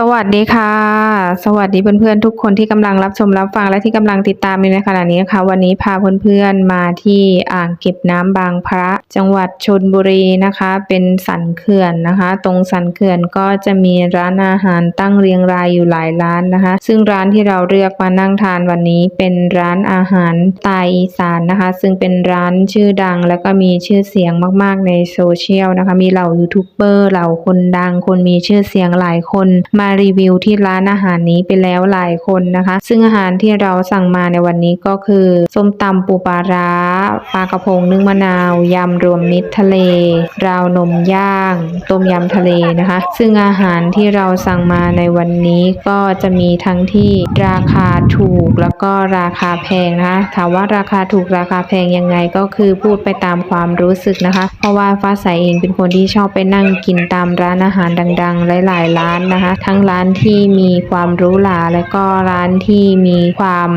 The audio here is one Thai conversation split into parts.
สวัสดีค่ะ สวัสดีเพื่อนๆทุกคนที่กำลังรับชมรับฟังและที่กำลังติดตามอยู่ในขณะนี้นะคะวันนี้พาเพื่อนๆมาที่อ่างเก็บน้ำบางพระ จังหวัดชนบุรีนะคะ เป็นสันเขื่อนนะคะ ตรงสันเขื่อนก็จะมีร้านอาหารตั้งเรียงรายอยู่หลายร้านนะคะ ซึ่งร้านที่เราเลือกมานั่งทานวันนี้เป็นร้านอาหารไตล์อีสานนะคะ ซึ่งเป็นร้านชื่อดัง แล้วก็มีชื่อเสียงมากๆในโซเชียลนะคะ มีเหล่ายูทูบเบอร์เหล่าคนดังคนมีชื่อเสียงหลายคนมารีวิวที่ร้านอาหารนี้ไปแล้วหลายคนนะคะ ซึ่งอาหารที่เราสั่งมาในวันนี้ก็คือส้มตำปูปลาร้าปลากระพงนึ่งมะนาวยำรวมมิตรทะเล ราวนมย่าง ต้มยำทะเลนะคะ ซึ่งอาหารที่เราสั่งมาในวันนี้ก็จะมีทั้งที่ราคาถูกแล้วก็ราคาแพงนะคะถามว่าราคาถูกราคาแพงยังไงก็คือพูดไปตามความรู้สึกนะคะ เพราะว่าฟ้าใสเองเป็นคนที่ชอบไปนั่งกินตามร้านอาหารดังๆ หลายๆ ร้านนะคะทั้งร้านที่มีความรู้หราและก็ร้านที่มีความ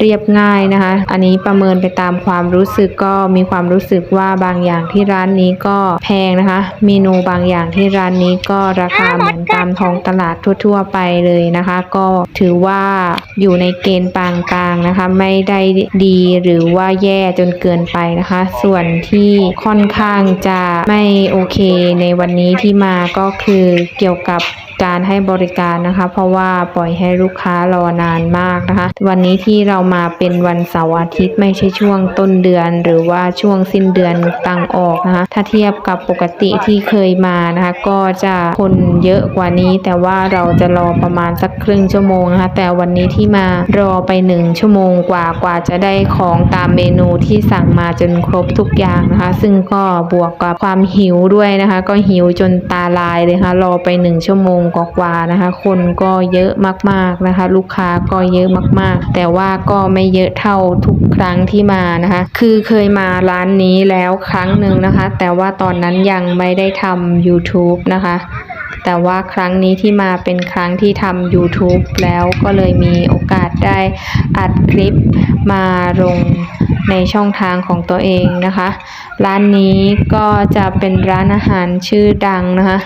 เรียบง่ายนะคะ อันนี้ประเมินไปตามความรู้สึกก็มีความรู้สึกว่าบางอย่างที่ร้านนี้ก็แพงนะคะ เมนูบางอย่างที่ร้านนี้ก็ราคาเหมือนตามท้องตลาดทั่ว ๆ ไปเลยนะคะ ก็ถือว่าอยู่ในเกณฑ์ปานกลางนะคะ ไม่ได้ดีหรือว่าแย่จนเกินไปนะคะ ส่วนที่ค่อนข้างจะไม่โอเคในวันนี้ที่มาก็คือเกี่ยวกับการให้บริการนะคะ เพราะว่าปล่อยให้ลูกค้ารอนานมากนะคะ วันนี้ที่เรามาเป็นวันเสาร์อาทิตย์ไม่ใช่ช่วงต้นเดือน หรือว่าช่วงสิ้นเดือนตังออกนะคะถ้าเทียบกับปกติที่เคยมานะคะ ก็จะคนเยอะกว่านี้ แต่ว่าเราจะรอประมาณสักครึ่งชั่วโมงนะคะ แต่วันนี้ที่มารอไปหนึ่งชั่วโมงกว่ากว่าจะได้ของตามเมนูที่สั่งมาจนครบทุกอย่างนะคะ ซึ่งก็บวกกับความหิวด้วยนะคะ ก็หิวจนตาลายเลยค่ะรอไปหนึ่งชั่วโมงกว่านะคะ คนก็เยอะมากๆนะคะ ลูกค้าก็เยอะมากๆ แต่ว่าก็ก็ไม่เยอะเท่าทุกครั้งที่มานะคะ คือเคยมาร้านนี้แล้วครั้งหนึ่งนะคะ แต่ว่าตอนนั้นยังไม่ได้ทำ YouTube นะคะ แต่ว่าครั้งนี้ที่มาเป็นครั้งที่ทำ YouTube แล้วก็เลยมีโอกาสได้อัดคลิปมาลง ในช่องทางของตัวเองนะคะ ร้านนี้ก็จะเป็นร้านอาหารชื่อดังนะคะ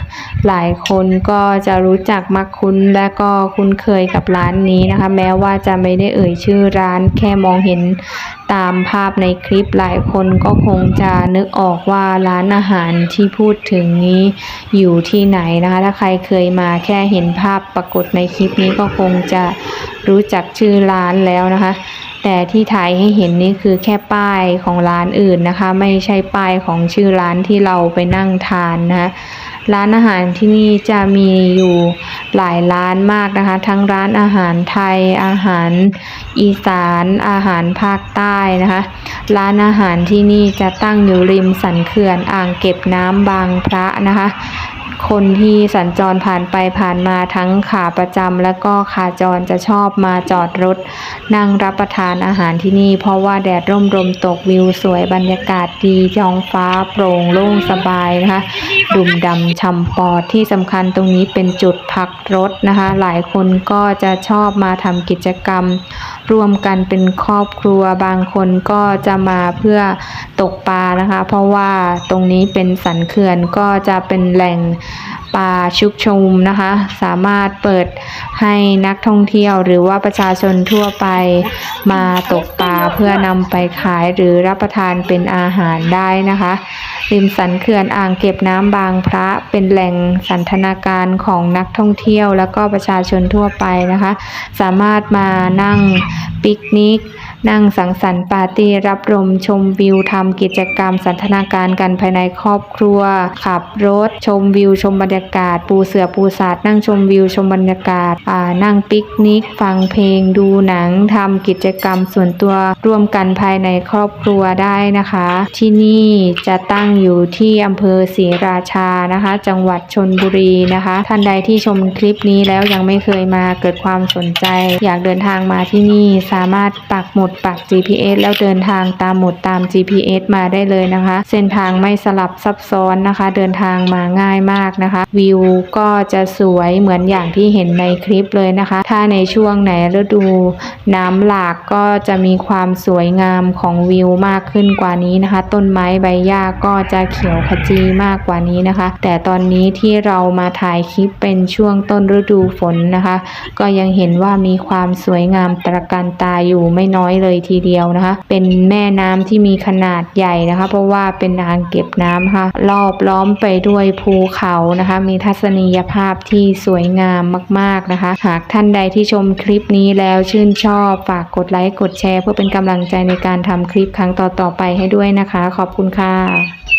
หลายคนก็จะรู้จักมักคุ้นและก็คุ้นเคยกับร้านนี้นะคะ แม้ว่าจะไม่ได้เอ่ยชื่อร้านแค่มองเห็นตามภาพในคลิปหลายคนก็คงจะนึกออกว่าร้านอาหารที่พูดถึงนี้อยู่ที่ไหนนะคะ ถ้าใครเคยมาแค่เห็นภาพปรากฏในคลิปนี้ก็คงจะรู้จักชื่อร้านแล้วนะคะ แต่ที่ถ่ายให้เห็นนี่คือแค่ป้ายของร้านอื่นนะคะ ไม่ใช่ป้ายของชื่อร้านที่เราไปนั่งทานนะคะร้านอาหารที่นี่จะมีอยู่หลายร้านมากนะคะ ทั้งร้านอาหารไทย อาหารอีสาน อาหารภาคใต้นะคะ ร้านอาหารที่นี่จะตั้งอยู่ริมสันเขื่อนอ่างเก็บน้ำบางพระนะคะ คนที่สัญจรผ่านไปผ่านมาทั้งขาประจำและก็ขาจรจะชอบมาจอดรถ นั่งรับประทานอาหารที่นี่ เพราะว่าแดดร่มลมตกวิวสวยบรรยากาศดีท้องฟ้าโปร่งโล่งสบายนะคะดุมดำชำปอดที่สำคัญตรงนี้เป็นจุดพักรถนะคะ หลายคนก็จะชอบมาทำกิจกรรม ร่วมกันเป็นครอบครัวบางคนก็จะมาเพื่อตกปลานะคะ เพราะว่าตรงนี้เป็นสันเขื่อนก็จะเป็นแหล่ง ปลาชุกชุมนะคะ สามารถเปิดให้นักท่องเที่ยวหรือว่าประชาชนทั่วไปมาตกปลาเพื่อนำไปขายหรือรับประทานเป็นอาหารได้นะคะริมสันเขื่อนอ่างเก็บน้ำบางพระเป็นแหล่งสันทนาการของนักท่องเที่ยว แล้วก็ประชาชนทั่วไปนะคะ สามารถมานั่งปิกนิก นั่งสังสรรค์ปาร์ตี้รับลมชมวิวทำกิจกรรมสันทนาการกันภายในครอบครัว ขับรถ ชมวิวชมบรรยากาศ ปูเสือปูสาดนั่งชมวิวชมบรรยากาศานั่งปิกนิก ฟังเพลงดูหนังทำกิจกรรมส่วนตัวร่วมกันภายในครอบครัวได้นะคะ ที่นี่จะตั้งอยู่ที่อำเภอศรีราชานะคะ จังหวัดชนบุรีนะคะ ท่านใดที่ชมคลิปนี้แล้วยังไม่เคยมาเกิดความสนใจ อยากเดินทางมาที่นี่สามารถปักหมุดดปัก GPS แล้วเดินทางตามหมดตาม GPS มาได้เลยนะคะ เส้นทางไม่สลับซับซ้อนนะคะ เดินทางมาง่ายมากนะคะ วิวก็จะสวยเหมือนอย่างที่เห็นในคลิปเลยนะคะ ถ้าในช่วงไหนฤดูน้ำหลากก็จะมีความสวยงามของวิวมากขึ้นกว่านี้นะคะ ต้นไม้ใบหญ้าก็จะเขียวขจีมากกว่านี้นะคะ แต่ตอนนี้ที่เรามาถ่ายคลิปเป็นช่วงต้นฤดูฝนนะคะ ก็ยังเห็นว่ามีความสวยงามตระการตาอยู่ไม่น้อยเลยทีเดียวนะคะ เป็นแม่น้ำที่มีขนาดใหญ่นะคะ เพราะว่าเป็นอ่างเก็บน้ำค่ะ รอบล้อมไปด้วยภูเขานะคะ มีทัศนียภาพที่สวยงามมาก ๆนะคะ หากท่านใดที่ชมคลิปนี้แล้วชื่นชอบฝากกดไลค์กดแชร์ เพื่อเป็นกำลังใจในการทำคลิปครั้งต่อๆไปให้ด้วยนะคะ ขอบคุณค่ะ